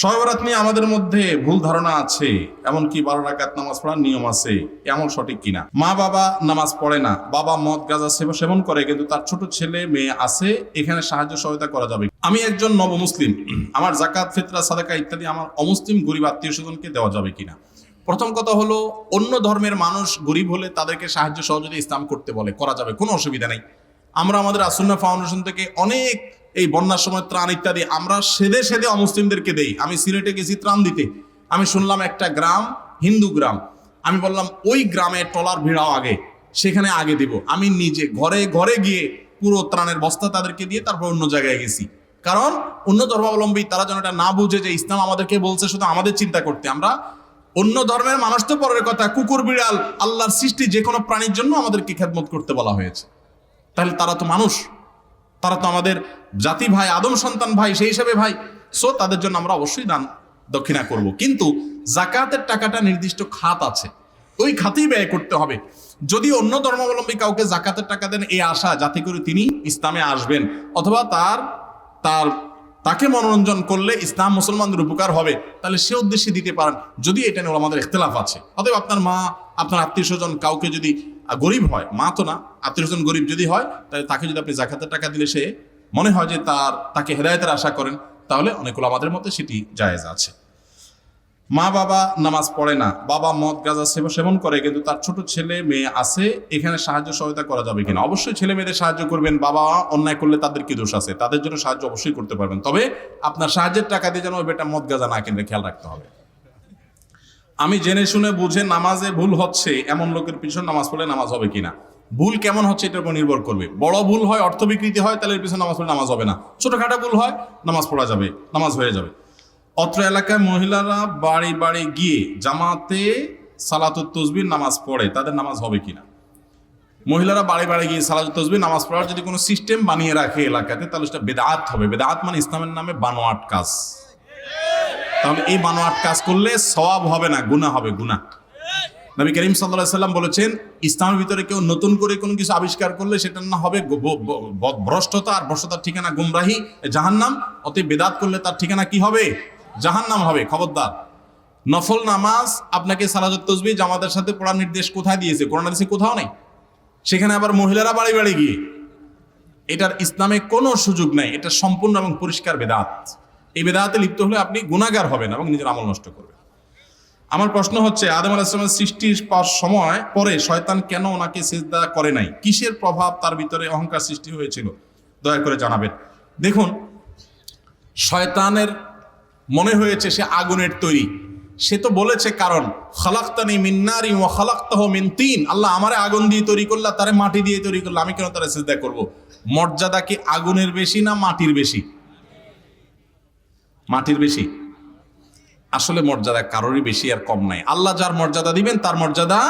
শয়বরাত নিয়ে আমাদের মধ্যে ভুল ধারণা আছে, এমনকি বারো রাকাত নামাজ পড়ার নিয়ম আছে, এমন সঠিক কিনা? মা বাবা নামাজ পড়ে না, বাবা মদ, গাঁজা সেবা সেবন করে, কিন্তু তার ছোট ছেলে মেয়ে আছে, এখানে সাহায্য সহায়তা করা যাবে। আমি একজন নব মুসলিম, আমার জাকাত ফিতরা, সাদাকা ইত্যাদি আমার অমুসলিম গরিব আত্মীয় স্বজনকে দেওয়া যাবে কিনা? প্রথম কথা হলো, অন্য ধর্মের মানুষ গরিব হলে তাদেরকে সাহায্য সহযোগিতা ইসলাম করতে বলে, করা যাবে, কোনো অসুবিধা নেই। আমরা আমাদের আসুন্না ফাউন্ডেশন থেকে অনেক এই বন্যার সময় ত্রাণ ইত্যাদি, আমরা সেদে সেদে অমুসলিমদেরকে দেই। আমি সিলেটে গেছি ত্রাণ দিতে। আমি শুনলাম একটা গ্রাম, হিন্দু গ্রাম। আমি বললাম, ওই গ্রামে টলার ভিড়াও আগে, সেখানে আগে দেব। আমি নিজে ঘরে ঘরে গিয়ে পুরো ত্রাণের বস্তা তাদেরকে দিয়ে তারপর অন্য জায়গায় গেছি। কারণ অন্য ধর্মাবলম্বী, তারা যেন এটা না বুঝে যে ইসলাম আমাদেরকে বলছে, শুধু আমাদের চিন্তা করতে। আমরা অন্য ধর্মের মানুষ তো পরের কথা, কুকুর, বিড়াল, আল্লাহর সৃষ্টি যে কোনো প্রাণীর জন্য আমাদেরকে খেদমত করতে বলা হয়েছে। তাহলে তারা তো মানুষ। তারা তো আমাদের জাতি ভাই, আদম সন্তান ভাই, সেই হিসাবে ভাই। সো তাদের জন্য আমরা অবশ্যই দান দক্ষিণা করব। কিন্তু জাকাতের টাকাটা নির্দিষ্ট খাত আছে। ওই খাতেই ব্যয় করতে হবে। যদি অন্য ধর্মাবলম্বী কাউকে জাকাতের টাকা দেন এই আশা, যাতে করে তিনি ইসলামে আসবেন। অথবা তার তার, তাকে মনোরঞ্জন করলে ইসলাম মুসলমানদের উপকার হবে। তাহলে সে উদ্দেশ্যে দিতে পারেন। যদি এটা নিয়ে আমাদের ইখতলাফ আছে। অতএব আপনার মা, আপনার আত্মীয় স্বজন, কাউকে যদি আহ, গরিব হয় মা তো না। আত্মীয় স্বজন গরিব যদি হয় তাহলে তাকে যদি আপনি জাকাতের টাকা দিলে সে মনে হয় যে তার তাকে হেদায়তের আশা করেন তাহলে অনেকগুলো আমাদের মধ্যে সেটি জায়েজ আছে। মা বাবা নামাজ পড়ে না বাবা মদ গাঁজা সেবা সেবন করে কিন্তু তার ছোট ছেলে মেয়ে আছে এখানে সাহায্য সহায়তা করা যাবে কিনা? অবশ্যই ছেলে মেয়েদের সাহায্য করবেন বাবা অন্যায় করলে তাদের কি দোষ আছে? তাদের জন্য সাহায্য অবশ্যই করতে পারবেন। তবে আপনার সাহায্যের টাকা দিয়ে যেন ওই বেটা মদ গাঁজা না কিনলে খেয়াল রাখতে হবে। আমি জেনে শুনে বুঝে নামাজে ভুল হচ্ছে, এমন লোকের পিছনে নামাজ পড়লে নামাজ হবে কিনা ভুল কেমন হচ্ছে এটার উপর নির্ভর করবে। বড় ভুল হয়, অর্থ বিকৃতি হয়, তাহলে এর পিছনে নামাজ পড়লে নামাজ হবে না। ছোটখাটো ভুল হয়, নামাজ পড়া যাবে, নামাজ হয়ে যাবে। অত্র এলাকায় মহিলারা বাড়ি বাড়ি গিয়ে জামাতে সালাতুত তসবির নামাজ পড়ে, তাদের নামাজ হবে কিনা মহিলারা বাড়ি বাড়ি গিয়ে সালাতুত তসবির নামাজ পড়ার যদি কোনো সিস্টেম বানিয়ে রাখে এলাকাতে, তাহলে সেটা বেদাত হবে। বেদাত মানে ইসলামের নামে বানোয়াট কাজ। তাহলে এই বানোয়াট কাজ করলে সওয়াব হবে না, গুনাহ হবে, গুনাহ। নবী করিম সাল্লাহ সাল্লাম বলেছেন, ইসলামের ভিতরে কেউ নতুন করে কোনো কিছু আবিষ্কার করলে সেটা না হবে ভ্রষ্টতা আর ভ্রষ্টতার ঠিকানা গুমরাহি জাহান্নাম। অতএব বেদাত করলে তার ঠিকানা কি হবে? জাহান্নাম হবে, খবরদার। নফল নামাজ, আপনাকে সালাজত তসবি জামাতের সাথে পড়ার নির্দেশ কোথায় দিয়েছে? কোরআন দিয়েছে কোথাও নেই। সেখানে আবার মহিলারা বাড়ি বাড়ি গিয়ে। এটার ইসলামে কোনো সুযোগ নেই, এটা সম্পূর্ণ এবং পরিষ্কার বেদাত। এই বেদাতে লিপ্ত হলে আপনি গুণাগার হবেন এবং নিজের আমল নষ্ট করবেন। আমার প্রশ্ন হচ্ছে, আদম আলাহিসামের সৃষ্টির সময় পরে শয়তান কেন ওনাকে সেজদা করে নাই? কিসের প্রভাব তার ভিতরে অহংকার সৃষ্টি হয়েছিল? দয়া করে জানাবেন। দেখুন, শয়তানের মনে হয়েছে সে আগুনের তৈরি। সে তো বলেছে কারণ, খালাক্তানি মিন্নারি ও খালাক্তাহ মিন তিন। আল্লাহ আমারে আগুন দিয়ে তৈরি করলা, তারে মাটি দিয়ে তৈরি করল, আমি কেন তারা সেজদা করব? মর্যাদা কি আগুনের বেশি না মাটির বেশি? মাটির বেশি। আসলে মর্যাদা কারোরই বেশি আর কম নাই। আল্লাহ যার মর্যাদা দিবেন, তার মর্যাদা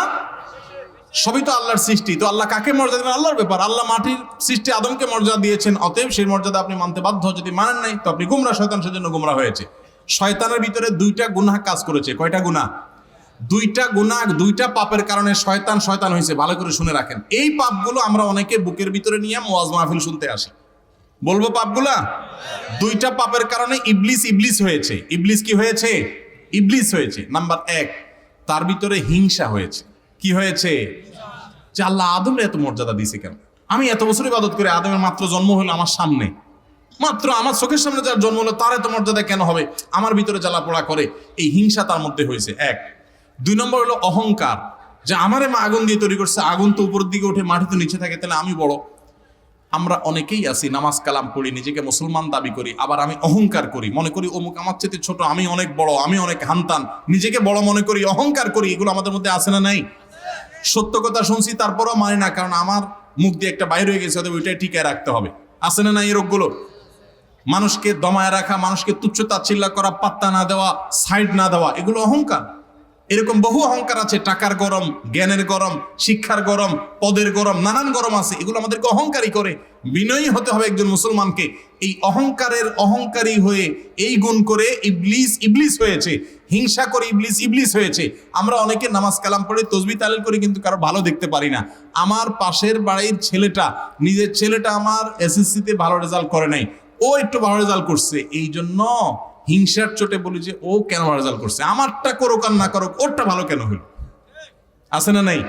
সবই তো আল্লাহর সৃষ্টি। তো আল্লাহ কাকে মর্যাদা দিবেন? আল্লাহর ব্যাপার। আল্লাহ মাটির সৃষ্টি আদমকে মর্যাদা দিয়েছেন, অতএব সেই মর্যাদা আপনি মানতে বাধ্য। যদি মানেন নাই, তো আপনি গুমরা, শয়তান সেজন্য গুমরা হয়েছে। শয়তানের ভিতরে দুইটা গুনাহ কাজ করেছে। কয়টা গুনাহ? দুইটা গুনাহ, দুইটা পাপের কারণে শয়তান শয়তান হয়েছে ভালো করে শুনে রাখেন। এই পাপগুলো আমরা অনেকে বুকের ভিতরে নিয়ে মোয়াজ মাহফিল শুনতে আসি। বলব পাপগুলা? দুইটা পাপের কারণে ইবলিস ইবলিস হয়েছে। ইবলিস কি হয়েছে? ইবলিস হয়েছে। নাম্বার এক, তার ভিতরে হিংসা হয়েছে। কি হয়েছে? যে আল্লাহ আদমের এত মর্যাদা দিয়েছে কেন? আমি এত বছর ইবাদত করে, আদমের মাত্র জন্ম হলো আমার সামনে। মাত্র আমার চোখের সামনে যার জন্ম হলো, তার এত মর্যাদা কেন হবে? আমার ভিতরে জ্বালা পোড়া করে। এই হিংসা তার মধ্যে হয়েছে। এক, দুই নম্বর হলো অহংকার। যে আমারে মা আগুন দিয়ে তৈরি করছে, আগুন তো উপর দিকে উঠে মাটিতে নিচে থাকে, তাহলে আমি বড়। আমরা অনেকেই আছি, নামাজ কালাম পড়ি, নিজেকে মুসলমান দাবি করি, আবার আমি অহংকার করি, মনে করি অমুক আমার চেয়ে ছোট, আমি অনেক বড়, আমি অনেক হান্তান, নিজেকে বড় মনে করি, অহংকার করি, এগুলো আমাদের মধ্যে আছে না নাই? সত্য কথা শুনছি, তারপরও মানি না, কারণ আমার মুখ দিয়ে একটা বাইরে হয়ে গেছে, অতএব ওইটাই টিকায় রাখতে হবে। আছে না নাই এই রোগগুলো? মানুষকে দমায় রাখা, মানুষকে তুচ্ছ তাচ্ছিল্য করা, পাত্তা না দেওয়া সাইড না দেওয়া, এগুলো অহংকার। এরকম বহু অহংকার আছে, টাকার গরম, জ্ঞানের গরম, শিক্ষার গরম, পদের গরম, নানান গরম আছে। এগুলো আমাদেরকে অহংকারী করে। বিনয়ী হতে হবে একজন মুসলমানকে। এই অহংকারের অহংকারী হয়ে এই গুণ করে ইবলিস ইবলিস হয়েছে। হিংসা করে ইবলিস ইবলিস হয়েছে। আমরা অনেকে নামাজ কালাম পড়ে তসবি তালিল করে কিন্তু কারও ভালো দেখতে পারি না। আমার পাশের বাড়ির ছেলেটা, নিজের ছেলেটা আমার এসএসসিতে ভালো রেজাল্ট করে নাই। ও একটু ভালো রেজাল্ট করছে। এই জন্য হিংসার চোটে বলি যে, ও কেন রেজাল্ট করছে? আমারটা করুক আর না করুক, ওরটা ভালো কেন হইল আছে না নাই?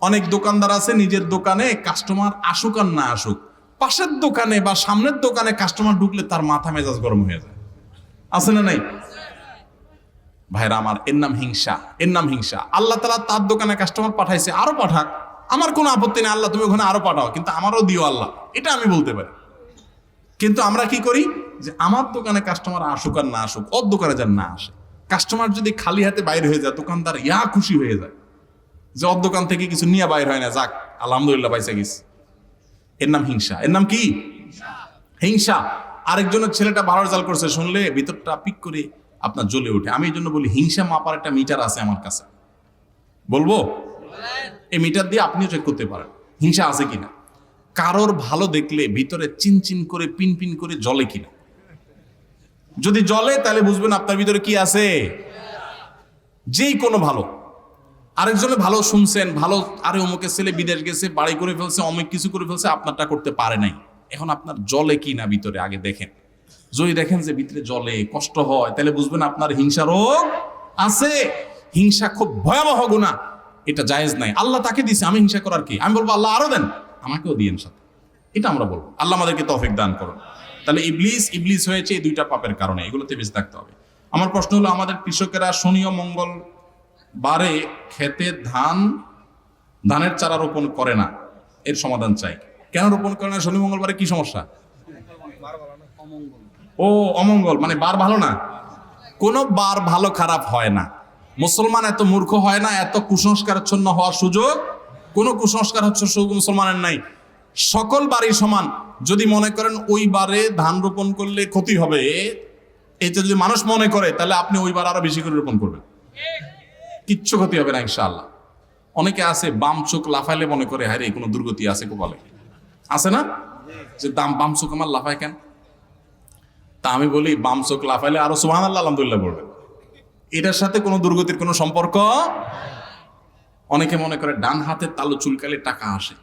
অনেক দোকানদার আছে, নিজের দোকানে কাস্টমার আসুক আর না আসুক, পাশের দোকানে বা সামনের দোকানে কাস্টমার ঢুকলে তার মাথা মেজাজ গরম হয়ে যায়। আছে না নাই? ভাইরা আমার, এর নাম হিংসা, এর নাম হিংসা। আল্লাহ তালা তার দোকানে কাস্টমার পাঠাইছে, আরও পাঠাক। আমার কোনো আপত্তি নেই, আল্লাহ তুমি ওখানে আরও পাঠাও, কিন্তু আমারও দিও আল্লাহ। এটা আমি বলতে পারি। কিন্তু আমরা কি করি? যে আমার দোকানে কাস্টমার আসুক আর না আসুক, ওর দোকানে যেন না আসে। কাস্টমার যদি খালি হাতে বাইরে হয়ে যায়, দোকানদার ইয়া খুশি হয়ে যায়। যে ওর দোকান থেকে কিছু নিয়ে বাইর হয় না, যাক, আলহামদুলিল্লাহ পাইসা গেছে এর নাম হিংসা। এর নাম কি? হিংসা। আরেকজনের ছেলেটা ভালো রেজাল্ট করছে, শুনলে ভিতরটা পিক করে আপনার জ্বলে ওঠে। আমি এই জন্য বলি, হিংসা মাপার একটা মিটার আছে আমার কাছে। বলব? এই মিটার দিয়ে আপনিও চেক করতে পারেন, হিংসা আছে কিনা। কারোর ভালো দেখলে ভিতরে চিনচিন করে পিন পিন করে জলে কিনা? যদি জলে তাহলে বুঝবেন আপনার ভিতরে কি আছে। যেই কোনো ভালো। আরেকজনে ভালো শুনছেন, ভালো, আরে অমুকের ছেলে বিদেশ গেছে, বাড়ি করে ফেলছে, অমুক কিছু করে ফেলছে, আপনারটা করতে পারে নাই। এখন আপনার জলে কি না ভিতরে, আগে দেখেন। যদি দেখেন যে ভিতরে জলে কষ্ট হয়, তাহলে বুঝবেন আপনার হিংসা রোগ আছে। হিংসা খুব ভয়াবহ গুণা এটা জায়েজ নাই। আল্লাহ তাকে দিছে, আমি হিংসা করার কি? আমি বলব, আল্লাহ আরও দেন। আমাকেও দিয়েন সাথে। এটা আমরা বলব। আল্লাহ আমাদেরকে তফিক দান করুন। তাহলে ইবলিস ইবলিস হয়েছে এই দুইটা পাপের কারণে, এগুলোতে বেঁচে থাকতে হবে। আমার প্রশ্ন হলো, আমাদের কৃষকেরা শনি ও মঙ্গল বারে খেতে ধান, ধানের চারা রোপণ করে না, এর সমাধান চাই। কেন রোপণ করে না? শনি মঙ্গলবারে কি সমস্যা? ও, অমঙ্গল মানে বার ভালো না? কোনো বার ভালো খারাপ হয় না। মুসলমান এত মূর্খ হয় না, এত কুসংস্কারাচ্ছন্ন হওয়ার সুযোগ কোনো কুসংস্কার হচ্ছে সুযোগ মুসলমানের নাই। সকল বাড়ি সমান, যদি মনে করেন ওই বারে ধান রোপণ করলে ক্ষতি হবে এটা যদি মানুষ মনে করে, তাহলে আপনি ওই বার আরও বেশি করে রোপণ করবেন। কিচ্ছু ক্ষতি হবে না, ইনশাআল্লাহ। অনেকে আছে, বাম চোখ লাফাইলে মনে করে হ্যাঁ রে কোনো দুর্গতি আছে কোপালে? আছে না? যে দাম, বাম চোখ আমার লাফায় কেন? তা আমি বলি, বাম চোখ লাফাইলে আরও সুহান আল্লাহ আলহামদুলিল্লাহ বলবেন। এটার সাথে কোনো দুর্গতির কোনো সম্পর্ক অনেকে মনে করে ডান হাতের তালু চুলকালে টাকা আসে।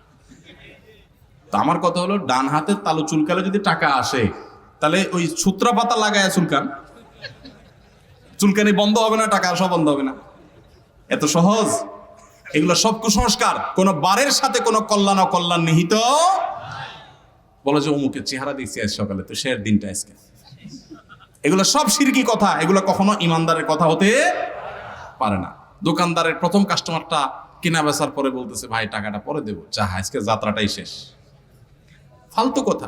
তো আমার কথা হলো, ডান হাতের তালু চুলকালে যদি টাকা আসে, তাহলে ওই সূত্রা পাতা লাগায় চুলকান। চুলকানি বন্ধ হবে না, টাকা আসা বন্ধ হবে না। এত সহজ? এগুলো সব কুসংস্কার। কোন বারের সাথে কোনো কল্যাণ অকল্যাণ নিহিত বলো যে অমুকের চেহারা দেখছি আজ সকালে, তো শের দিনটা আজকে। এগুলো সব সিরকি কথা, এগুলো কখনো ইমানদারের কথা হতে পারে না। দোকানদারের প্রথম কাস্টমারটা কেনা বেচার পরে বলতেছে, ভাই, টাকাটা পরে দেবো। যা, আজকে যাত্রাটাই শেষ। ফালতু কথা।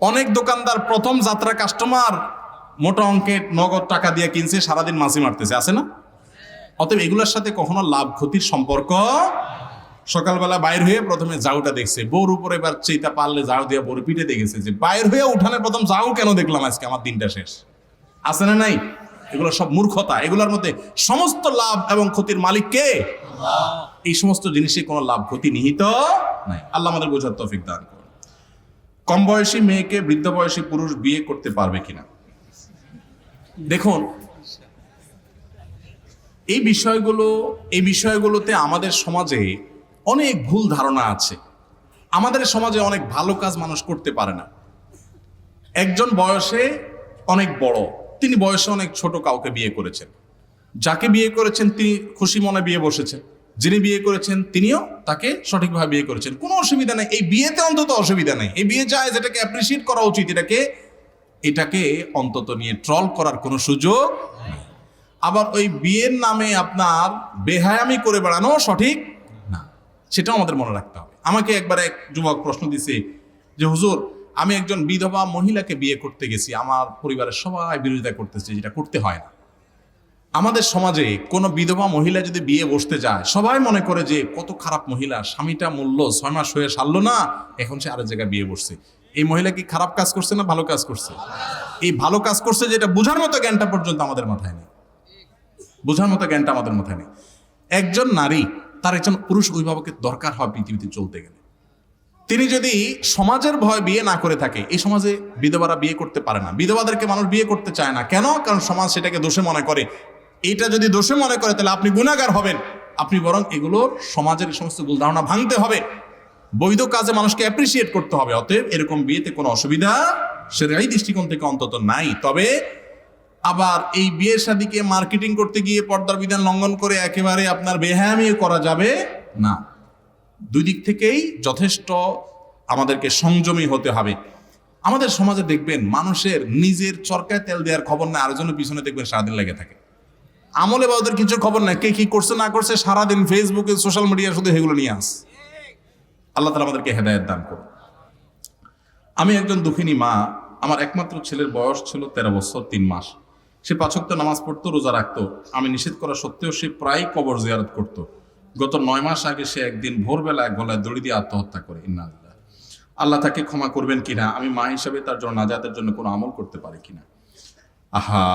অনেক দোকানদার প্রথম যাত্রা কাস্টমার মোটা অঙ্কের নগদ টাকা দিয়ে কিনছে, সারাদিন মাছি মারতেছে। আছে না? অতএব এগুলোর সাথে কখনো লাভ ক্ষতির সম্পর্ক সকালবেলা বাইর হয়ে প্রথমে জাউটা দেখছে। বউর উপরে এবার চেইতা পারলে জাউ দিয়ে বউর পিঠে দেখেছে যে, বাইর হয়ে উঠানের প্রথম জাউ কেন দেখলাম আজকে? আমার দিনটা শেষ। আছে না নাই? এগুলো সব মূর্খতা। এগুলোর মধ্যে সমস্ত লাভ এবং ক্ষতির মালিক কে? এই সমস্ত জিনিসে কোনো লাভ, ক্ষতি নিহিত নাই। আল্লাহ আমাদের বোঝার তৌফিক দান করুন। কম বয়সী মেয়েকে বৃদ্ধ বয়সী পুরুষ বিয়ে করতে পারবে কিনা? দেখুন, এই বিষয়গুলো, এই বিষয়গুলোতে আমাদের সমাজে অনেক ভুল ধারণা আছে। আমাদের সমাজে অনেক ভালো কাজ মানুষ করতে পারে না। একজন বয়সে অনেক বড়। তিনি বয়সে অনেক ছোট কাউকে বিয়ে করেছেন। যাকে বিয়ে করেছেন তিনি খুশি মনে বিয়ে বসেছেন। যিনি বিয়ে করেছেন তিনিও তাকে সঠিকভাবে বিয়ে করেছেন। কোনো অসুবিধা নেই। এই বিয়েতে অন্তত অসুবিধা নেই। এই বিয়ে যায়, যেটাকে অ্যাপ্রিসিয়েট করা উচিত, এটাকে এটাকে অন্তত নিয়ে ট্রল করার কোনো সুযোগ। আবার ওই বিয়ের নামে আপনার বেহায়ামি করে বেড়ানো সঠিক না। সেটাও আমাদের মনে রাখতে হবে। আমাকে একবার এক যুবক প্রশ্ন দিছে যে, হুজুর আমি একজন বিধবা মহিলাকে বিয়ে করতে গেছি, আমার পরিবারের সবাই বিরোধিতা করতেছে, যেটা করতে হয় না। আমাদের সমাজে কোনো বিধবা মহিলা যদি বিয়ে বসতে যায়, সবাই মনে করে যে কত খারাপ মহিলা, স্বামীটা মূল্য ছয় মাস হয়ে সারলো না, এখন সে আরেক জায়গায় বিয়ে বসছে। এই মহিলা কি খারাপ কাজ করছে না ভালো কাজ করছে? এই ভালো কাজ করছে যেটা বোঝার মতো জ্ঞানটা পর্যন্ত আমাদের মাথায় নেই। বোঝার মতো জ্ঞানটা আমাদের মাথায় নেই। একজন নারী, তার একজন পুরুষ অভিভাবকের দরকার হয় পৃথিবীতে চলতে গেলে। তিনি যদি সমাজের ভয় বিয়ে না করে থাকে, এই সমাজে বিধবারা বিয়ে করতে পারে না। বিধবাদেরকে মানুষ বিয়ে করতে চায় না। কেন? কারণ সমাজ সেটাকে দোষে মনে করে। এটা যদি দোষে মনে করে, তাহলে আপনি গুণাগার হবেন। আপনি বরং এগুলো সমাজের সমস্ত ভুল ধারণা ভাঙতে হবে। বৈধ কাজে মানুষকে অ্যাপ্রিসিয়েট করতে হবে। অতএব এরকম বিয়েতে কোনো অসুবিধা সেটাই দৃষ্টিকোণ থেকে অন্তত নাই। তবে আবার এই বিয়ের শাদিকে মার্কেটিং করতে গিয়ে পর্দার বিধান লঙ্ঘন করে একেবারে আপনার বেহায়ামি করা যাবে না। দুই দিক থেকেই যথেষ্ট আমাদেরকে সংযমী হতে হবে। আমাদের সমাজে দেখবেন মানুষের নিজের চরকায় তেল দেওয়ার খবর না, আরেকজনের পিছনে দেখবেন সারাদিন লেগে থাকে। আমলে বা ওদের কিছু খবর নাই কে কি করছে না করছে সারাদিন ফেসবুকে সোশ্যাল মিডিয়া শুধু এগুলো নিয়ে আস। আল্লাহ তালা আমাদেরকে হেদায়ত দান করুন। আমি একজন দুঃখিনী মা, আমার একমাত্র ছেলের বয়স ছিল তেরো বছর, তিন মাস। সে পাঁচক্ত নামাজ পড়তো, রোজা রাখতো। আমি নিষেধ করা সত্ত্বেও সে প্রায় কবর জিয়ারত করত। গত নয় মাস আগে সে একদিন ভোরবেলা গলায় দড়ি দিয়ে আত্মহত্যা করে, ইন্না আল্লাহ তাকে ক্ষমা করবেন কিনা, আমি মা হিসাবে তার জন্য নাজাতের জন্য কোনো আমল করতে পারি কিনা? আহা,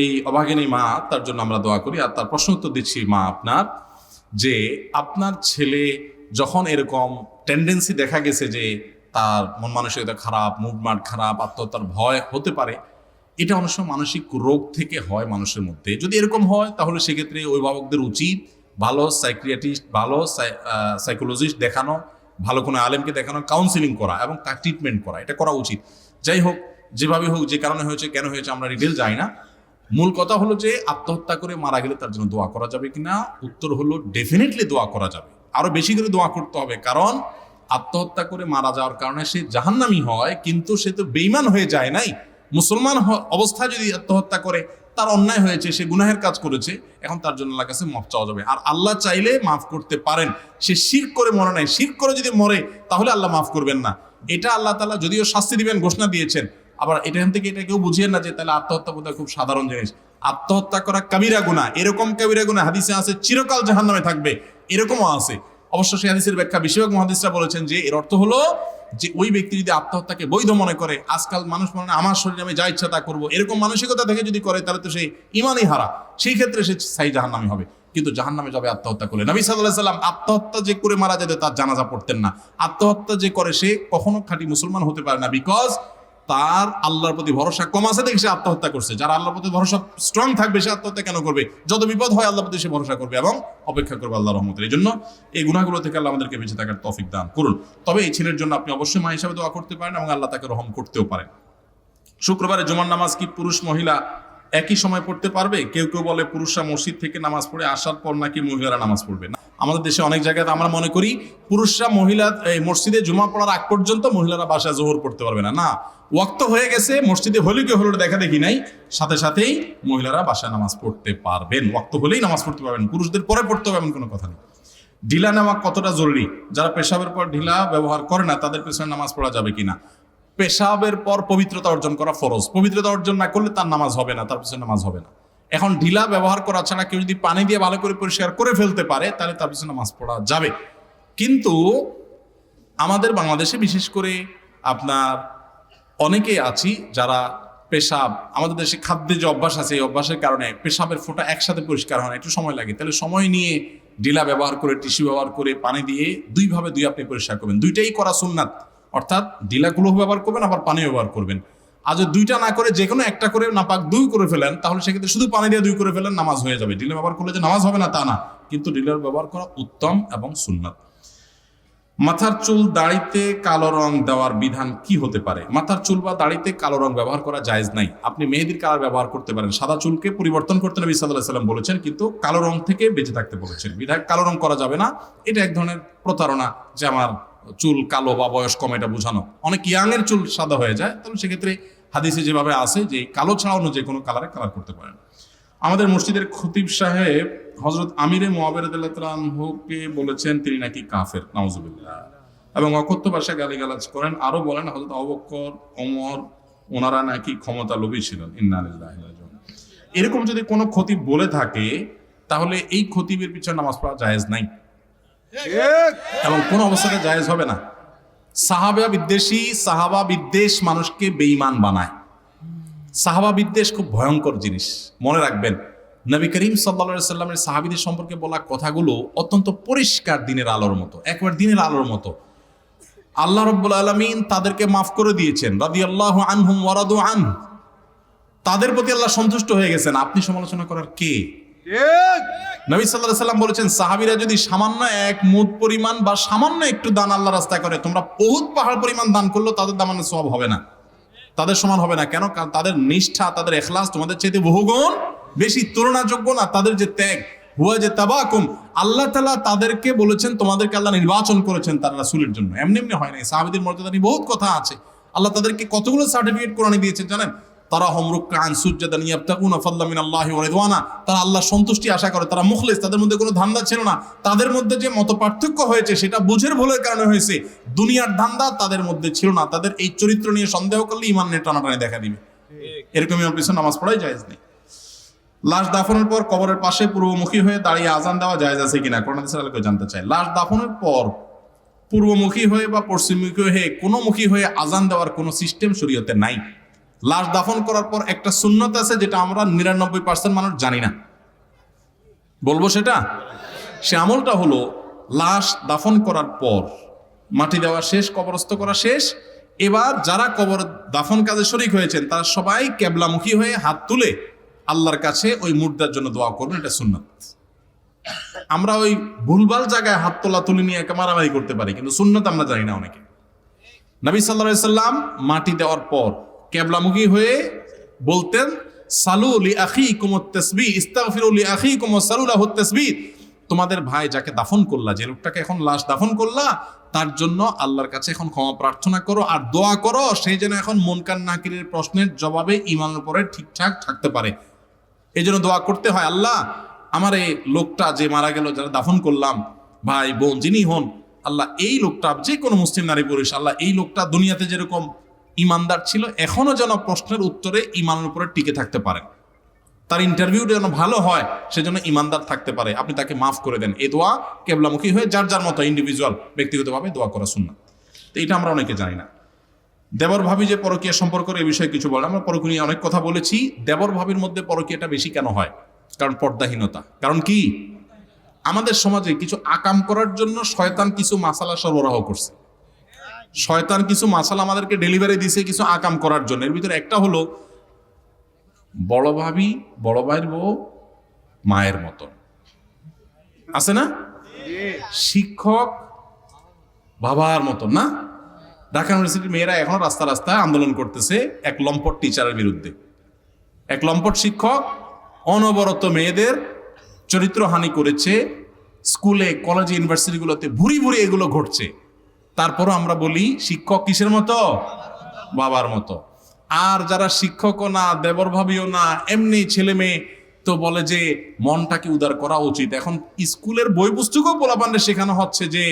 এই অভাগিনী মা তার জন্য আমরা দোয়া করি। আর তার প্রশ্ন উত্তর দিচ্ছি, মা আপনার, যে আপনার ছেলে যখন এরকম টেন্ডেন্সি দেখা গেছে যে তার মন মানসিকতা খারাপ মুভমেন্ট খারাপ, আত্মহত্যার ভয় হতে পারে, এটা অনেক সময় মানসিক রোগ থেকে হয় মানুষের মধ্যে। যদি এরকম হয়, তাহলে সেক্ষেত্রে অভিভাবকদের উচিত ভালো সাইক্রিয়াটিস্ট ভালো সাইকোলজিস্ট দেখানো, ভালো কোনো আলেমকে দেখানো কাউন্সিলিং করা এবং তার ট্রিটমেন্ট করা, এটা করা উচিত। যাই হোক, যেভাবে হোক, যে কারণে হয়েছে, কেন হয়েছে, আমরা ডিটেল যাই না। মূল কথা হলো যে, আত্মহত্যা করে মারা গেলে তার জন্য দোয়া করা যাবে কিনা? উত্তর হলো ডেফিনেটলি দোয়া করা যাবে। আরও বেশি করে দোয়া করতে হবে, কারণ আত্মহত্যা করে মারা যাওয়ার কারণে সে জাহান্নামি হয়, কিন্তু সে তো বেইমান হয়ে যায় নাই। মুসলমান অবস্থায় যদি আত্মহত্যা করে তার অন্যায় হয়েছে, সে গুনাহের কাজ করেছে, এখন তার জন্য আল্লাহর কাছে মাফ চাওয়া যাবে। আর আল্লাহ চাইলে মাফ করতে পারেন। সে শির করে মরে নাই। শির করে যদি মরে, তাহলে আল্লাহ মাফ করবেন না। এটা আল্লাহ তাআলা যদিও শাস্তি দিবেন, ঘোষণা দিয়েছেন, আবার এখান থেকে এটা কেউ বুঝিয়ে না যে তাহলে আত্মহত্যা বোধহয় খুব সাধারণ জিনিস। আত্মহত্যা করা কাবিরা গুণা এরকম কাবিরা গুণা হাদিসে আছে, চিরকাল জাহান্নামে থাকবে। এরকমও আছে। অবশ্য সেই হাদিসের ব্যাখ্যা বেশিরভাগ মহাদিসরা বলেছেন যে, এর অর্থ হলো যে ওই ব্যক্তি যদি আত্মহত্যাকে বৈধ মনে করে, আজকাল মানুষ মনে আমার শরীরে আমি যা ইচ্ছা তা করব। এরকম মানসিকতা থেকে যদি করে, তাহলে তো সেই ইমানই হারা। সেই ক্ষেত্রে সে সাই জাহান্নামি হবে। কিন্তু জাহান নামে যাবে আত্মহত্যা করলে। নবী সাল্লাহ সাল্লাম আত্মহত্যা যে করে মারা যেত, তার জানাজা পড়তেন না। আত্মহত্যা যে করে সে কখনো খাঁটি মুসলমান হতে পারে না। বিকজ তার আল্লাহর প্রতি ভরসা কম আছে দেখে সে আত্মহত্যা করছে। যারা আল্লাহর প্রতি ভরসা স্ট্রং থাকবে, সে আত্মহত্যা কেন করবে? যত বিপদ হয়, আল্লাহর প্রতি সে ভরসা করবে এবং অপেক্ষা করবে আল্লাহ রহমতের। এই জন্য এই গুণাগুলো থেকে আল্লাহ আমাদেরকে বেঁচে থাকার তফিক দান করুন। তবে এই ছেলের জন্য আপনি অবশ্যই মা হিসাবে দোয়া করতে পারেন এবং আল্লাহ তাকে রহম করতেও পারেন। শুক্রবারে জুমার নামাজ কি পুরুষ মহিলা একই সময় পড়তে পারবে? কেউ কেউ বলে পুরুষরা মসজিদ থেকে নামাজ পড়ে আসার পর নাকি মহিলারা নামাজ পড়বে? না আমাদের দেশে অনেক জায়গায় আমরা মনে করি পুরুষরা মহিলা, এই মসজিদে জুমা পড়ার আগ পর্যন্ত মহিলারা বাসায় জোহর পড়তে পারবে না। না, ওয়াক্ত হয়ে গেছে, মসজিদে হলে কি হলো দেখা দেখি নাই, সাথে সাথেই মহিলারা বাসায় নামাজ পড়তে পারবেন। ওয়াক্ত হলেই নামাজ পড়তে পারবেন, পুরুষদের পরে পড়তে হবে এমন কোনো কথা নেই। ঢিলা নামা কতটা জরুরি? যারা পেশাবের পর ঢিলা ব্যবহার করে না, তাদের পেছনে নামাজ পড়া যাবে কিনা? পেশাবের পর পবিত্রতা অর্জন করা ফরজ। পবিত্রতা অর্জন না করলে তার নামাজ হবে না, তার পিছনে নামাজ হবে না। এখন ঢিলা ব্যবহার করা ছাড়া কেউ যদি পানি দিয়ে ভালো করে পরিষ্কার করে ফেলতে পারে, তাহলে তার পিছনে মাছ পড়া যাবে। কিন্তু আমাদের বাংলাদেশে বিশেষ করে আপনার অনেকেই আছি যারা পেশাব, আমাদের দেশে খাদ্যে যে অভ্যাস আছে, এই অভ্যাসের কারণে পেশাবের ফোঁটা একসাথে পরিষ্কার হয় না, একটু সময় লাগে। তাহলে সময় নিয়ে ডিলা ব্যবহার করে, টিস্যু ব্যবহার করে পানি দিয়ে দুইভাবে দুই আপনি পরিষ্কার করবেন। দুইটাই করা সুন্নাত। অর্থাৎ ডিলাগুলো ব্যবহার করবেন, আবার পানি ব্যবহার করবেন। আর যদি দুইটা না করে যে কোনো একটা করে নাপাক দুই করে ফেলেন, তাহলে সেক্ষেত্রে শুধু পানি দিয়ে দুই করে ফেলেন নামাজ হয়ে যাবে। ডিলা ব্যবহার করলে যে নামাজ হবে না, তা না। কিন্তু ডিলার ব্যবহার করা উত্তম এবং সুন্নাত। মাথার চুল দাড়িতে কালো রং দেওয়ার বিধান কি হতে পারে? মাথার চুল বা দাড়িতে কালো রং ব্যবহার করা জায়েজ নাই। আপনি মেহেদির কালার ব্যবহার করতে পারেন। সাদা চুলকে পরিবর্তন করতে নবী সাল্লাহ সাল্লাম বলেছেন, কিন্তু কালো রং থেকে বেঁচে থাকতে বলেছেন। বিধায় কালো রং করা যাবে না। এটা এক ধরনের প্রতারণা যে আমার চুল কালো বা বয়স কম এটা বোঝানো। অনেক ইয়াং এর চুল সাদা হয়ে যায়, তাহলে সেক্ষেত্রে হাদিসে যেভাবে আছে যে কালো ছাড়া অন্য যে কোনো কালারে কালার করতে পারেন। আমাদের মসজিদের খতিব সাহেব হজরত আমিরে মোয়াবেরকে বলেছেন, তিনি নাকি কাফের, নাউজুবিল্লাহ। এবং অকথ্য ভাষায় গালিগালাজ করেন, আরও বলেন হজরত অবক্কর অমর ওনারা নাকি ক্ষমতা লোভী ছিলেন ইন্নালিল্লাহি এরকম যদি কোনো খতিব বলে থাকে, তাহলে এই খতিবের পিছনে নামাজ পড়া জায়েজ নাই। এবং কোন অবস্থাতে জায়েজ হবে না। সাহাবা বিদ্বেষী, সাহাবা বিদ্বেষ মানুষকে বেঈমান বানায়। সাহাবা বিদ্বেষ খুব ভয়ঙ্কর জিনিস। মনে রাখবেন, নবী করিম সাল্লা সাল্লামের সাহাবিদের সম্পর্কে বলা কথাগুলো অত্যন্ত পরিষ্কার দিনের আলোর মতো, একবার দিনের আলোর মতো। আল্লাহ রব্বুল আলমিন তাদেরকে মাফ করে দিয়েছেন রাদি আল্লাহ আনহুম ওয়ারাদু আন তাদের প্রতি আল্লাহ সন্তুষ্ট হয়ে গেছেন। আপনি সমালোচনা করার কে? নবী সাল্লাহ সাল্লাম বলেছেন, সাহাবিরা যদি সামান্য এক মুদ পরিমাণ বা সামান্য একটু দান আল্লাহ রাস্তায় করে, তোমরা বহুত পাহাড় পরিমাণ দান করল তাদের দামানের সব হবে না। তাদের সমান হবে না। কেন? কারণ তাদের নিষ্ঠা, তাদের এখলাস তোমাদের চাইতে বহুগুণ বেশি। তুলনাযোগ্য না, তাদের যে ত্যাগ, হুয়া যে তাবাকুম, আল্লাহ তালা তাদেরকে বলেছেন, তোমাদেরকে আল্লাহ নির্বাচন করেছেন তার রাসুলের জন্য। এমনি এমনি হয় নাই। সাহাবিদের মর্যাদা নিয়ে বহুত কথা আছে। আল্লাহ তাদেরকে কতগুলো সার্টিফিকেট কোরআনে দিয়েছেন জানেন? তারা হমরুক্কা আন সুজ্জাদান ইয়াবতাকুনা ফাদলা মিন আল্লাহি ওয়া রিদওয়ানা। তারা আল্লাহ সন্তুষ্টি আশা করে, তারা মুখলিস, তাদের মধ্যে কোনো ধান্দা ছিল না। তাদের মধ্যে যে মত পার্থক্য হয়েছে, সেটা বুঝের ভুলের কারণে হয়েছে। দুনিয়ার ধান্দা তাদের মধ্যে ছিল না। তাদের এই চরিত্র নিয়ে সন্দেহ করলে ইমান নিয়ে টানাটানি দেখা দিবে। এরকমই আমার পিছনে নামাজ পড়াই জায়েজ নেই। লাশ দাফনের পর কবরের পাশে পূর্বমুখী হয়ে দাঁড়িয়ে আজান দেওয়া জায়েজ আছে কিনা হাদিসের আলোকে জানতে চাই। লাশ দাফনের পর পূর্বমুখী হয়ে বা পশ্চিমমুখী হয়ে কোনো মুখী হয়ে আজান দেওয়ার কোনো সিস্টেম শরীয়তে নাই। লাশ দাফন করার পর একটা সুন্নত আছে যেটা আমরা নিরানব্বই পার্সেন্ট মানুষ জানি না। বলব সেটা? সে আমলটা হলো, লাশ দাফন করার পর, মাটি দেওয়া শেষ, কবরস্থ করা শেষ। এবার যারা কবর দাফন কাজে শরিক হয়েছেন, তারা সবাই কেবলামুখী হয়ে হাত তুলে আল্লাহর কাছে ওই মুর্দার জন্য দোয়া করবেন, এটা সুন্নত। আমরা ওই ভুলভাল জায়গায় হাত তোলা, তুলে নিয়ে একে মারামারি করতে পারি, কিন্তু সুন্নত আমরা জানি না অনেকে। নবী সাল্লাহ সাল্লাম মাটি দেওয়ার পর কেবলামুখী হয়ে বলতেন, সালু আখি কুমত তসবি ইস্তাগফিরু লি আখি কুমত সালু লাহু তসবি তোমাদের ভাই যাকে দাফন করলা, যে লোকটাকে এখন লাশ দাফন করলা, তার জন্য আল্লাহর কাছে এখন ক্ষমা প্রার্থনা করো আর দোয়া করো সেই যেন এখন মনকান নাকিরের প্রশ্নের জবাবে ইমানের উপরে ঠিকঠাক থাকতে পারে। এই জন্য দোয়া করতে হয়, আল্লাহ, আমার এই লোকটা যে মারা গেল, যারা দাফন করলাম, ভাই, বোন, যিনি হন, আল্লাহ, এই লোকটা, যে কোনো মুসলিম নারী পুরুষ, আল্লাহ, এই লোকটা দুনিয়াতে যেরকম ইমানদার ছিল, এখনও যেন প্রশ্নের উত্তরে ইমানের উপরে টিকে থাকতে পারেন তার ইন্টারভিউ যেন ভালো হয়, সেজন্য ইমানদার থাকতে পারে। আপনি তাকে মাফ করে দেন। এই দোয়া কেবলামুখী হয়ে যার যার মতো ইন্ডিভিজুয়াল ব্যক্তিগতভাবে দোয়া করা শুননা তো এটা আমরা অনেকে জানি না। দেবর ভাবি যে পরকীয়া সম্পর্কের এই বিষয়ে কিছু বলে। আমরা পরকীয় নিয়ে অনেক কথা বলেছি। দেবর ভাবির মধ্যে পরকীয়াটা বেশি কেন হয়? কারণ পর্দাহীনতা। কারণ কি? আমাদের সমাজে কিছু আকাম করার জন্য শয়তান কিছু মাসালা সরবরাহ করছে। শয়তান কিছু মাসালা আমাদেরকে ডেলিভারি দিছে কিছু আকাম করার জন্য। এর ভিতরে একটা হলো বড় ভাবি, বড় ভাইয়ের বউ, মায়ের মতো আছে না? শিক্ষক বাবার মতো না? ঢাকা ইউনিভার্সিটির মেয়েরা এখন রাস্তা রাস্তায় আন্দোলন করতেছে এক লম্পট টিচারের বিরুদ্ধে। এক লম্পট শিক্ষক অনবরত মেয়েদের চরিত্রহানি করেছে, স্কুলে কলেজে ইউনিভার্সিটিগুলোতে ভুরি ভুরি এগুলো ঘটছে। তারপরও আমরা বলি, শিক্ষক কিসের মতো? বাবার মতো। আর যারা শিক্ষকও না দেবর ভাবিও না, এমনি ছেলে মেয়ে, তো বলে যে মনটাকে উদার করা উচিত। এখন স্কুলের বই পুস্তকও পোলাপান্ডে শেখানো হচ্ছে যে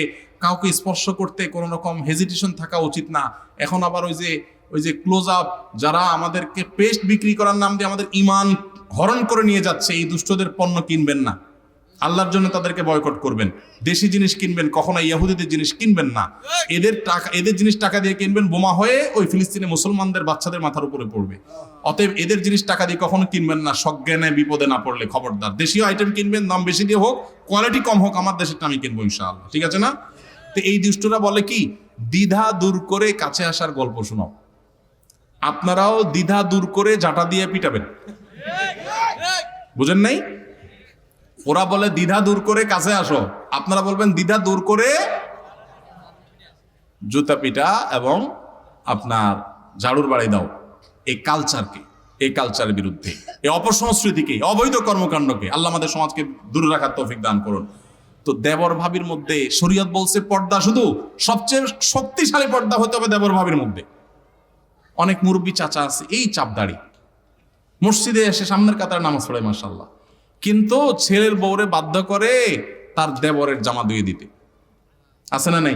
কাউকে স্পর্শ করতে কোনো রকম হেজিটেশন থাকা উচিত না। এখন আবার ওই যে ওই যে ক্লোজ আপ যারা আমাদেরকে পেস্ট বিক্রি করার নাম দিয়ে আমাদের ইমান হরণ করে নিয়ে যাচ্ছে, এই দুষ্টদের পণ্য কিনবেন না। আল্লাহর জন্য তাদেরকে বয়কট করবেন। দেশি জিনিস কিনবেন কখনো ইয়াহুদিদের জিনিস কিনবেন না। এদের টাকা এদের জিনিস টাকা দিয়ে কিনবেন বোমা হয়ে ওই ফিলিস্তিনে মুসলমানদের বাচ্চাদের মাথার উপরে পড়বে। অতএব এদের জিনিস টাকা দিয়ে কখনো কিনবেন না সজ্ঞানে বিপদে না পড়লে খবরদার। দেশীয় আইটেম কিনবেন দাম বেশি দিয়ে হোক কোয়ালিটি কম হোক আমার দেশেরটা আমি কিনবো ইনশাআল্লাহ ঠিক আছে না? তো এই দুষ্টরা বলে কি দ্বিধা দূর করে কাছে আসার গল্প শোনাও। আপনারাও দ্বিধা দূর করে জাটা দিয়ে পিটাবেন। বুঝেন নাই? ওরা বলে, দ্বিধা দূর করে কাছে আসো। আপনারা বলবেন, দ্বিধা দূর করে জুতা পিটা এবং আপনার ঝাড়ুর বাড়ি দাও। এই কালচারকে এই কালচারের বিরুদ্ধে, এই অপসংস্কৃতিকে অবৈধ কর্মকাণ্ডকে আল্লাহ আমাদের সমাজকে দূরে রাখার তৌফিক দান করুন। তো দেবর ভাবির মধ্যে শরীয়ত বলছে, পর্দা শুধু সবচেয়ে শক্তিশালী পর্দা হতে হবে দেবর ভাবির মধ্যে। অনেক মুরব্বী চাচা আছে, এই চাপ দাড়ি মসজিদে এসে সামনের কাতার নামাজ পড়ে মাসাল্লাহ কিন্তু ছেলের বউরে বাধ্য করে তার দেবরের জামা ধুয়ে দিতে। আছে না নাই?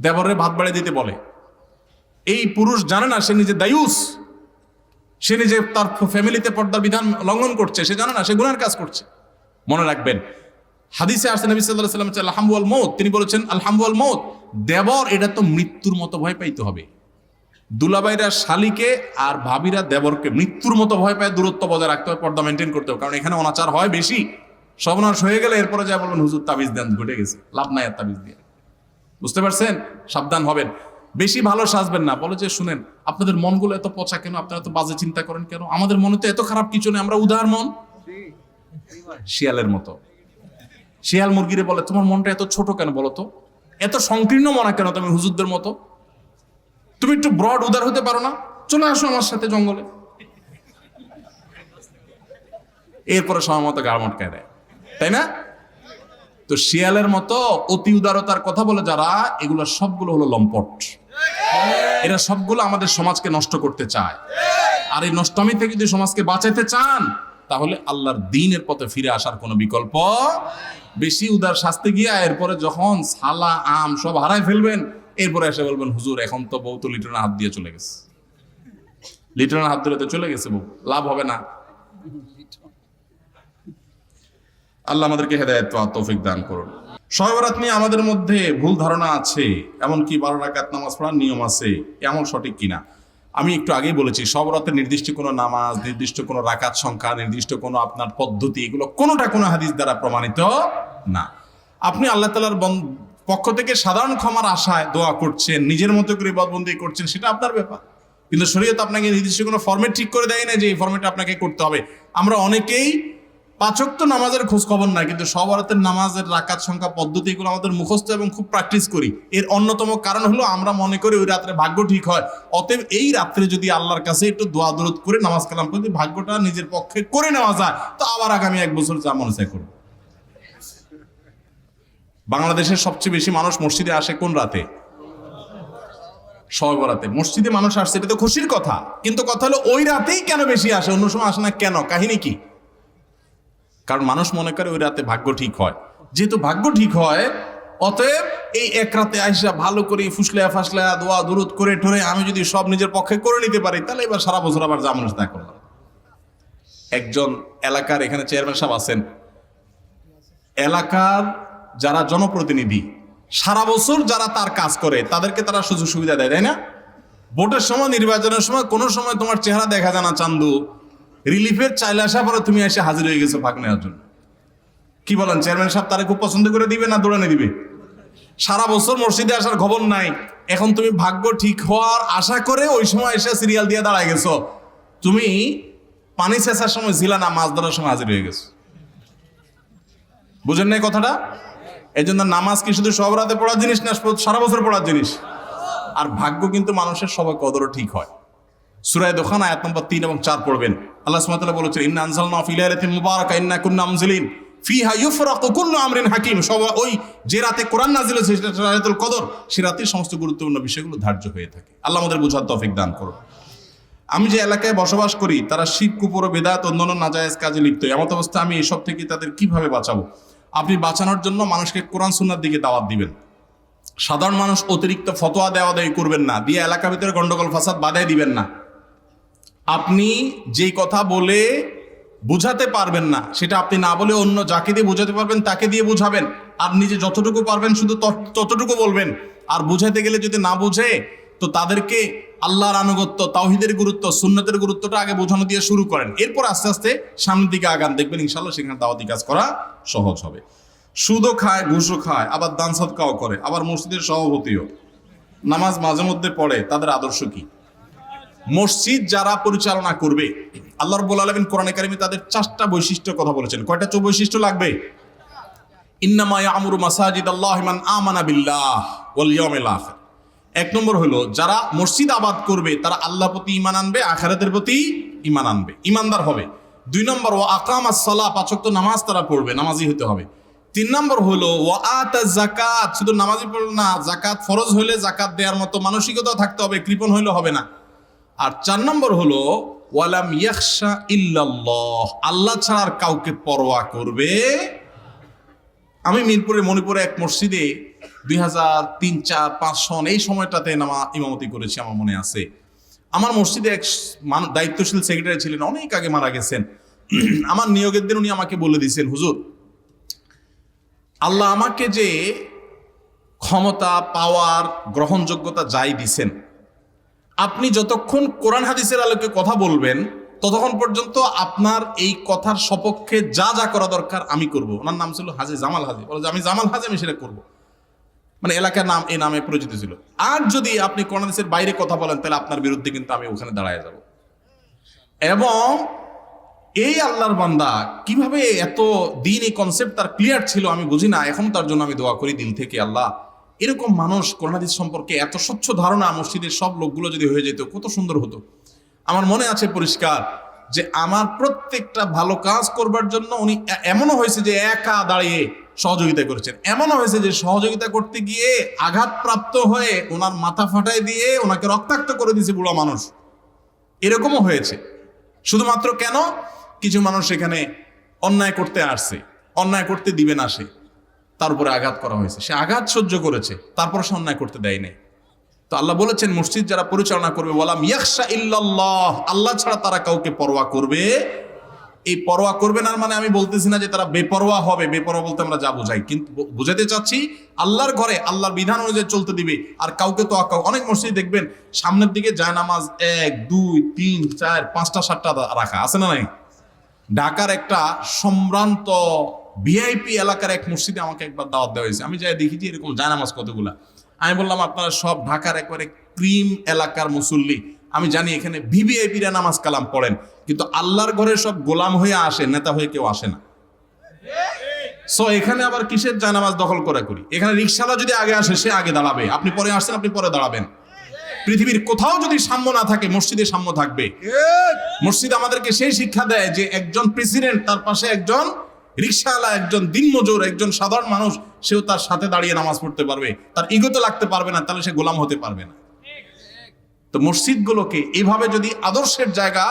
দেবরের ভাত বাড়িয়ে দিতে বলে। এই পুরুষ জানে না, সে নিজে দায়ুস। সে নিজে তার ফ্যামিলিতে পর্দার বিধান লঙ্ঘন করছে, সে জানে না, সে গুনার কাজ করছে। মনে রাখবেন, হাদিসে আসেন নবী সাল্লাম আলহামুয়াল মৌত। তিনি বলেছেন আলহামুয়াল মৌত, দেবর এটা তো মৃত্যুর মতো ভয় পাইতে হবে। দুলাবাইরা শালিকে আর ভাবিরা দেবরকে মৃত্যুর মতো ভয় পায়, দূরত্ব বজায় রাখতে হবে পর্দা মেনটেন করতে হবে কারণ এখানে অনাচার হয় বেশি। সবনাশ হয়ে গেলে এরপরে যা বলবেন, হুজুর, তাবিজ দেন, ঘটে গেছে। লাভ নাই আর তাবিজ দিয়ে। বুঝতে পারছেন? সাবধান হবেন। বেশি ভালো সাজবেন না। বলে যে, শুনেন, আপনাদের মনগুলো এত পচা কেন? আপনারা এত বাজে চিন্তা করেন কেন? আমাদের মনে তো এত খারাপ কিছু নেই। আমরা উদার মন। শিয়ালের মতো। শিয়াল মুরগিরে বলে, তোমার মনটা এত ছোট কেন বলো তো? এত সংকীর্ণ মনা কেন তুমি হুজুরদের মতো? তুমি একটু ব্রড উদার হতে পারো না? চলে আসো আমার সাথে জঙ্গলে। এরপরে সময় মতো গাড় মটকায় দেয়। তাই না? তো শিয়ালের মতো অতি উদারতার কথা বলে যারা, এগুলো সবগুলো হলো লম্পট। এরা সবগুলো আমাদের সমাজকে নষ্ট করতে চায়। আর এই নষ্টমী থেকে যদি সমাজকে বাঁচাইতে চান, তাহলে আল্লাহর দিনের পথে ফিরে আসার কোনো বিকল্প বেশি উদার শাস্তি গিয়া এরপরে যখন সালা, আম সব হারাই ফেলবেন এরপরে এসে বলবেন, হুজুর, এখন তো বউ তো লিটনের হাত দিয়ে চলে গেছে। লিটনের হাত ধরে তো চলে গেছে বউ, লাভ হবে না। আল্লাহ আমাদেরকে হেদায়ত তৌফিক দান করুন। শয়বরাত নিয়ে আমাদের মধ্যে ভুল ধারণা আছে, এমনকি বারো রাকাত নামাজ পড়ার নিয়ম আছে, এমন সঠিক কিনা? আমি একটু আগেই বলেছি সব নির্দিষ্ট কোনো নামাজ, নির্দিষ্ট কোনো রাকাত সংখ্যা, নির্দিষ্ট কোনো আপনার পদ্ধতি, এগুলো কোনোটা কোনো হাদিস দ্বারা প্রমাণিত না। আপনি আল্লাহ তালার পক্ষ থেকে সাধারণ ক্ষমার আশায় দোয়া করছেন, নিজের মতো করে বদবন্দি করছেন, সেটা আপনার ব্যাপার। কিন্তু শরীয়ত আপনাকে নির্দিষ্ট কোনো ফর্মেট ঠিক করে দেয় না যে এই ফর্মেটে আপনাকে করতে হবে। আমরা অনেকেই পাচক তো নামাজের খোঁজ খবর নাই, কিন্তু সব রাতের নামাজের রাকাত সংখ্যা পদ্ধতি এগুলো আমাদের মুখস্থ এবং খুব প্র্যাকটিস করি। এর অন্যতম কারণ হলো আমরা মনে করি ওই রাত্রে ভাগ্য ঠিক হয়। অতএব এই রাত্রে যদি আল্লাহর কাছে একটু দোয়া দরদ করে নামাজ কালাম করে ভাগ্যটা নিজের পক্ষে করে নেওয়া যায়, তো আবার আগামী এক বছর যা মনে করব। বাংলাদেশের সবচেয়ে বেশি মানুষ মসজিদে আসে কোন রাতে? সব রাতে মসজিদে মানুষ আসছে, এটা তো খুশির কথা। কিন্তু কথা হলো, ওই রাতেই কেন বেশি আসে? অন্য সময় আসে না কেন? কাহিনী কি? কারণ মানুষ মনে করে ওই রাতে ভাগ্য ঠিক হয়। যেহেতু ভাগ্য ঠিক হয়, অতএব এই এক রাতে আইসা ভালো করে ফুসলেয়া ফাসলেয়া দোয়া দূরত করে ঠরে আমি যদি সব নিজের পক্ষে করে নিতে পারি, তাহলে এবার সারা বছর আবার মানুষ তা করলাম। একজন এলাকার এখানে চেয়ারম্যান সাহেব আছেন। এলাকার যারা জনপ্রতিনিধি, সারা বছর যারা তার কাজ করে, তাদেরকে তারা সুযোগ সুবিধা দেয়, তাই না? ভোটের সময়, নির্বাচনের সময়, কোনো সময় তোমার চেহারা দেখা যায় না চান্দু। রিলিফের চাইলে আসা পরে তুমি এসে হাজির হয়ে গেছো ভাগ নেওয়ার জন্য। কি বলেন, চেয়ারম্যান সাহেব তারা খুব পছন্দ করে দিবে না দৌড়ানে দিবে? সারা বছর মসজিদে আসার খবর নাই। এখন তুমি ভাগ্য ঠিক হওয়ার আশা করে ওই সময় এসে সিরিয়াল দিয়ে দাঁড়ায় গেছো। তুমি পানি চেঁচার সময় ছিল না, মাছ ধরার সময় হাজির হয়ে গেছো। বুঝেন নাই কথাটা? এই জন্য নামাজ কি শুধু সব রাতে পড়ার জিনিস না সারা বছর পড়ার জিনিস? আর ভাগ্য কিন্তু মানুষের সবাই কদরও ঠিক হয়। সুরায় দোকান আয়াত নম্বর তিন এবং চার পড়বেন। আল্লাহ সুমাতাল্লাহ বলেছেন, ইন্না আনজালনা ফি লাইলাতিন মুবারাকা, ইন্না কুন্না মুনজিলিন ফিহা ইউফরাকু কুল্লু আমরিন হাকিম। সব ওই যে রাতে কোরআন নাজিল হয়েছে, সেটা রায়াতুল কদর, সে রাতেই সমস্ত গুরুত্বপূর্ণ বিষয়গুলো ধার্য হয়ে থাকে। আল্লাহ আমাদের বোঝার তৌফিক দান করুন। আমি যে এলাকায় বসবাস করি, তারা শিব কুপুর বেদাত অন্যান্য নাজায়েজ কাজে লিপ্ত। এমত অবস্থা আমি এসব থেকে তাদের কীভাবে বাঁচাবো? আপনি বাঁচানোর জন্য মানুষকে কোরআন সুন্নার দিকে দাওয়াত দিবেন। সাধারণ মানুষ অতিরিক্ত ফতোয়া দেওয়া দেয় করবেন না, দিয়ে এলাকা ভিতরে গন্ডগোল, ফাসাদ বাধাই দিবেন না। আপনি যেই কথা বলে বুঝাতে পারবেন না, সেটা আপনি না বলে অন্য যাকে দিয়ে বুঝাতে পারবেন, তাকে দিয়ে বুঝাবেন। আর নিজে যতটুকু পারবেন শুধু ততটুকু বলবেন। আর বুঝাতে গেলে যদি না বুঝে তো তাদেরকে আল্লাহর আনুগত্য, তাওহিদের গুরুত্ব, সুন্নতের গুরুত্বটা আগে বোঝানো দিয়ে শুরু করেন। এরপর আস্তে আস্তে সামনের দিকে আগান, দেখবেন ইনশাল্লাহ সেখানে দাওয়াতি কাজ করা সহজ হবে। সুদও খায়, ঘুষও খায়, আবার দান সৎকাও করে, আবার মসজিদের সভাপতিও। নামাজ মাঝে মধ্যে পড়ে, তাদের আদর্শ কি? মসজিদ যারা পরিচালনা করবে, আল্লাহ রব্বুল আলমিন কোরআন কারিমে তাদের চারটা বৈশিষ্ট্য কথা বলেছেন। কয়টা চো বৈশিষ্ট্য লাগবে? ইন্নামা ইয়ামুরু মাসাজিদ আল্লাহ মান আমানা বিল্লাহ ওয়াল ইয়াউমিল আখির। এক নম্বর হলো, যারা মসজিদ আবাদ করবে, তারা আল্লাহ প্রতি ইমান আনবে, আখারাতের প্রতি ইমান আনবে। ইমানদার হবে। দুই নম্বর ও আকাম সালাহ পাচক তো নামাজ তারা পড়বে, নামাজি হতে হবে। তিন নম্বর হলো ও আত জাকাত শুধু নামাজি পড়বে না জাকাত ফরজ হলে জাকাত দেওয়ার মতো মানসিকতা থাকতে হবে, কৃপণ হইলে হবে না। আর চার নম্বর হলো ওয়ালাম ইয়াকশা ইল্লাল্লাহ, আল্লাহ ছাড়া আর কাউকে পরোয়া করবে? আমি মিরপুরে মণিপুরে এক মসজিদে দুই হাজার তিন, চার, পাঁচ সন এই সময়টাতে নামা ইমামতি করেছি, আমার মনে আছে। আমার মসজিদে এক দায়িত্বশীল সেক্রেটারি ছিলেন, অনেক আগে মারা গেছেন। আমার নিয়োগের দিন উনি আমাকে বলে দিয়েছেন, হুজুর, আল্লাহ আমাকে যে ক্ষমতা পাওয়ার গ্রহণযোগ্যতা যাই দিছেন, আপনি যতক্ষণ কোরআন হাদিসের আলোকে কথা বলবেন, ততক্ষণ পর্যন্ত আপনার এই কথার সপক্ষে যা যা করা দরকার আমি করব। ওনার নাম ছিল হাজি জামাল হাজি। বলে আমি জামাল হাজি, আমি সেটা করব। মানে এলাকার নাম, এই নামে পরিচিত ছিল। আর যদি আপনি হাদিসের বাইরে কথা বলেন, তাহলে আপনার বিরুদ্ধে কিন্তু আমি ওখানে দাঁড়ায় যাব। এবং এই আল্লাহর বান্দা কীভাবে এত দিন এই কনসেপ্ট তার ক্লিয়ার ছিল আমি বুঝি না, এখন তার জন্য আমি দোয়া করি দিল থেকে আল্লাহ। এরকম মানুষ করোনাদিস সম্পর্কে এত স্বচ্ছ ধারণা, মসজিদের সব লোকগুলো যদি হয়ে যেত, কত সুন্দর হতো। আমার মনে আছে পরিষ্কার যে আমার প্রত্যেকটা ভালো কাজ করবার জন্য উনি এমনও হয়েছে যে একা দাঁড়িয়ে সহযোগিতা করেছেন। এমনও হয়েছে যে সহযোগিতা করতে গিয়ে আঘাতপ্রাপ্ত হয়ে ওনার মাথা ফাটায় দিয়ে ওনাকে রক্তাক্ত করে দিয়েছে বুড়ো মানুষ। এরকমও হয়েছে। শুধুমাত্র কেন? কিছু মানুষ এখানে অন্যায় করতে আসছে, অন্যায় করতে দিবে না সে। তার উপরে আঘাত করা হয়েছে। সে আঘাত সহ্য করেছে তারপর সে অন্যায় করতে দেয় নাই। তো আল্লাহ বলেছেন, মসজিদ যারা পরিচালনা করবে বলাম ইয়াকশা ইল্লাল্লাহ, আল্লাহ ছাড়া তারা কাউকে পরোয়া করবে এই পরোয়া করবে না মানে আমি বলতেছি না যে তারা বেপরোয়া হবে, বেপরোয়া বলতে আমরা যা বোঝাই। কিন্তু বুঝাতে চাচ্ছি, আল্লাহর ঘরে আল্লাহর বিধান অনুযায়ী চলতে দিবে, আর কাউকে তো আকাউ অনেক মসজিদ দেখবেন, সামনের দিকে জায়নামাজ এক, দুই, তিন, চার, পাঁচটা, সাতটা রাখা, আছে না নাই? ঢাকার একটা সম্ভ্রান্ত ভিআইপি এলাকার এক মসজিদে আমাকে একবার দাওয়াত দেওয়া হয়েছে। আমি যাই দেখি যে এরকম জায়নামাজ কতগুলা। আমি বললাম, আপনারা সব ঢাকার একবারে ক্রিম এলাকার মুসল্লি। আমি জানি এখানে ভিভিআইপিরা নামাজ কালাম পড়েন, কিন্তু আল্লাহর ঘরে সব গোলাম হয়ে আসে, নেতা হয়ে কেউ আসে না। সো এখানে আবার কিসের জায়নামাজ দখল করে করি? এখানে রিক্সালা যদি আগে আসে, সে আগে দাঁড়াবে। আপনি পরে আসছেন, আপনি পরে দাঁড়াবেন। পৃথিবীর কোথাও যদি সাম্য না থাকে, মসজিদে সাম্য থাকবে। মসজিদ আমাদেরকে সেই শিক্ষা দেয় যে একজন প্রেসিডেন্ট, তার পাশে একজন রিক্সাওয়ালা, একজন দিনমজুর, একজন সাধারণ মানুষ, সেও তার সাথে দাঁড়িয়ে নামাজ পড়তে পারবে। তার ইগোতে লাগতে পারবে না, তাহলে সে গোলাম হতে পারবে না। তো মসজিদগুলোকে এভাবে যদি আদর্শের জায়গা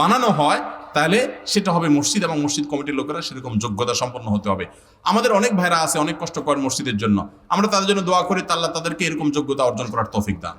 বানানো হয়, তাহলে সেটা হবে মসজিদ এবং মসজিদ কমিটির লোকেরা সেরকম যোগ্যতা সম্পন্ন হতে হবে। আমাদের অনেক ভাইরা আছে, অনেক কষ্ট করেন মসজিদের জন্য। আমরা তাদের জন্য দোয়া করি তাল্লাহ তাদেরকে এরকম যোগ্যতা অর্জন করার তৌফিক দান